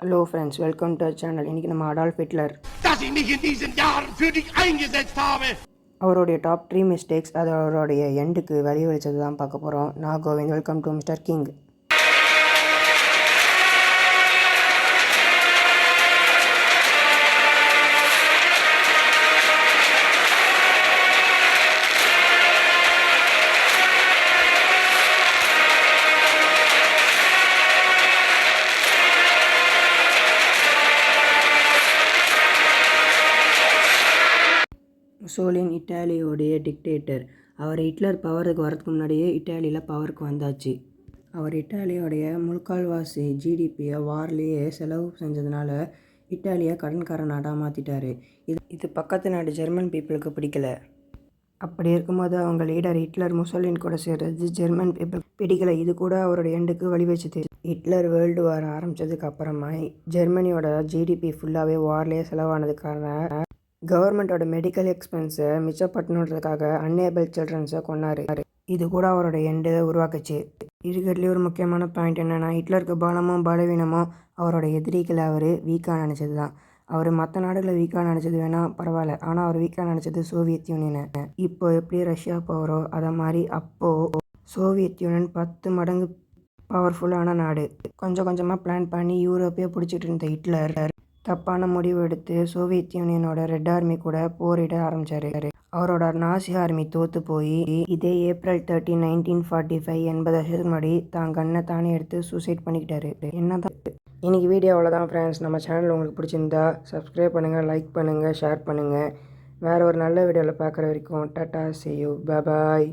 Hello friends welcome to channel இன்றைக்கி நம்ம Adolf Hitler. அவருடைய டாப் த்ரீ மிஸ்டேக்ஸ் அது அவருடைய எண்டுக்கு வழி வலிச்சது தான் பார்க்க போகிறோம் நான் Govind welcome to mister king Mussolini இட்டாலியோடைய dictator. அவர் ஹிட்லர் பவருக்கு வரதுக்கு முன்னாடியே இட்டாலியில் பவருக்கு வந்தாச்சு. அவர் இட்டாலியோடைய முழுக்கால்வாசி ஜிடிபியை வார்லேயே செலவு செஞ்சதுனால இட்டாலியை கடன்கார நாடாக மாற்றிட்டார் இது இது பக்கத்து நாடு ஜெர்மன் பீப்புளுக்கு பிடிக்கல. அப்படி இருக்கும்போது அவங்க லீடர் ஹிட்லர் முசோலின் கூட சேர்றது ஜெர்மன் பீப்புள் பிடிக்கல. இது கூட அவரோட எண்டுக்கு வழி வச்சுது ஹிட்லர் வேர்ல்டு வார் ஆரம்பித்ததுக்கு அப்புறமா ஜெர்மனியோட ஜிடிபி ஃபுல்லாகவே வார்லேயே செலவானதுக்கான கவர்மெண்ட்டோட மெடிக்கல் எக்ஸ்பென்ஸை மிச்சப்பட்டணுன்றதுக்காக அன்னேபிள் சில்ட்ரன்ஸை கொண்டாரு இது கூட அவரோட எண்டு உருவாக்குச்சு. இருக்கிறதுலேயே ஒரு முக்கியமான பாயிண்ட் என்னென்னா ஹிட்லருக்கு பலமும் பலவீனமும் அவரோட எதிரிகளை அவர் வீக்காக நினச்சது தான் அவர் மற்ற நாடுகளை வீக்காக நினச்சது வேணால் பரவாயில்ல. ஆனால் அவர் வீக்காக நினச்சது சோவியத் யூனியனை. இப்போ எப்படி ரஷ்யா போகிறோ அதை மாதிரி அப்போது சோவியத் யூனியன் பத்து மடங்கு பவர்ஃபுல்லான நாடு. கொஞ்சம் கொஞ்சமாக பிளான் பண்ணி யூரோப்பே பிடிச்சிட்டு இருந்த ஹிட்லர் தப்பான முடிவு எடுத்து சோவியத் யூனியனோட ரெட் ஆர்மி கூட போரிட ஆரம்பிச்சாரு. அவரோட நாசி ஆர்மி தோத்து போய் இதே April thirty nineteen forty five எண்பது வருஷத்துக்கு முன்னாடி தான் கண்ணை தானே எடுத்து சூசைட் பண்ணிக்கிட்டாரு. என்னதான் இன்னைக்கு வீடியோ அவ்வளோதான் ஃப்ரெண்ட்ஸ் நம்ம சேனல் உங்களுக்கு பிடிச்சிருந்தா சப்ஸ்கிரைப் பண்ணுங்கள் லைக் பண்ணுங்கள் ஷேர் பண்ணுங்கள் வேறு ஒரு நல்ல வீடியோவில் பார்க்குற வரைக்கும் டாட்டா see யூ பாய்